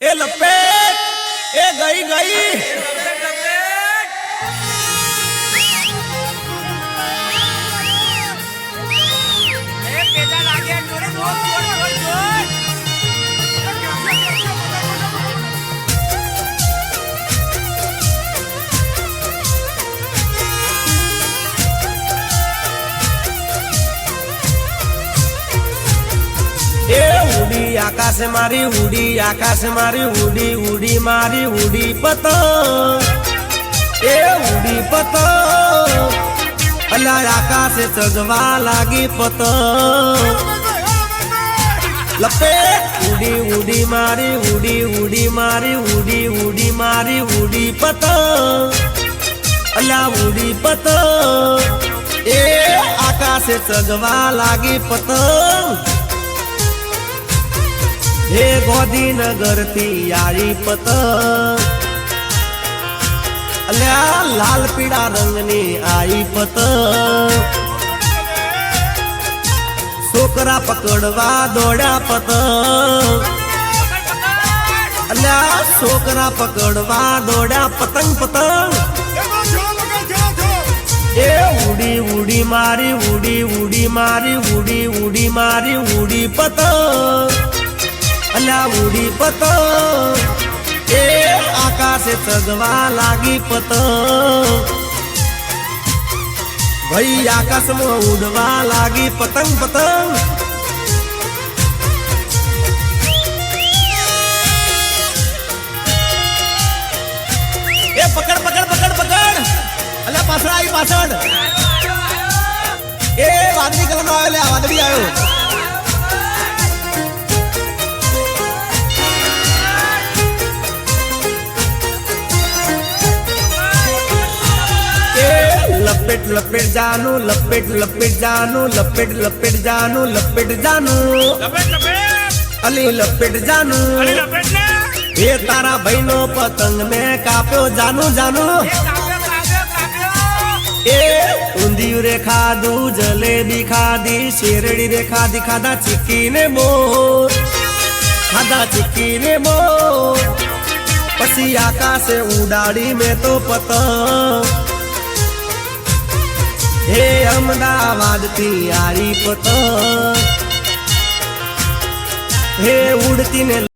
એ લપેટ એ ગઈ ગઈ ઉડી, આકાશ મારી ઉડી, આકાશ મારી ઉડી ઉડી મારી ઉડી પતંગ. એ ઉડી પતંગ. અલા, આકાશે ચગવા લાગી પતંગ. લપે, ઉડી ઉડી મારી ઉડી ઉડી મારી ઉડી ઉડી મારી ઉડી પતંગ. અલા, ઉડી પતંગ. એ આકાશે ચગવા લાગી પતંગ. હે ગોધીનગરથી આરી પતંગ. અલ્યા, લાલ પીળા રંગની આઈ પતંગ. છોકરા પકડવા દોડ્યા પતંગ. અલ્યા, છોકરા પકડવા દોડ્યા પતંગ પતંગ. એ ઉડી ઉડી મારી, ઉડી ઉડી મારી, ઉડી ઉડી મારી, ઉડી પતંગ. અલા ઉડી પતંગ એ આકાશે સગવા લાગી પતંગ ભાઈ આકાશમાં ઉડવા લાગી પતંગ પતંગ. એ પકડ પકડ પકડ પકડ. અલ્યા પાછળ આવી પાછળ. એ વાદળી કલર નો આવ્યો, લે વાદળી આવ્યો. લપેટ લપેટ જાનું લપેટ લપેટ જાનું લપેટ લપેટ જાનું લપેટ જાનું. અલી લપેટ જાનું. એ તારા ભાઈનો પતંગ મેં કાપ્યો જાનું જાનું. એ ઊંધિયું રે ખાધું જલેબી ખાધી શેરડી રે ખાધી ખાધા ચીકી ને મોર. ખાધા ચીકી ને મોર. પછી આકાશે ઉડાડી મેં તો પતંગ. હે અમદાવાદથી આરી પતંગ. હે ઉડતી ને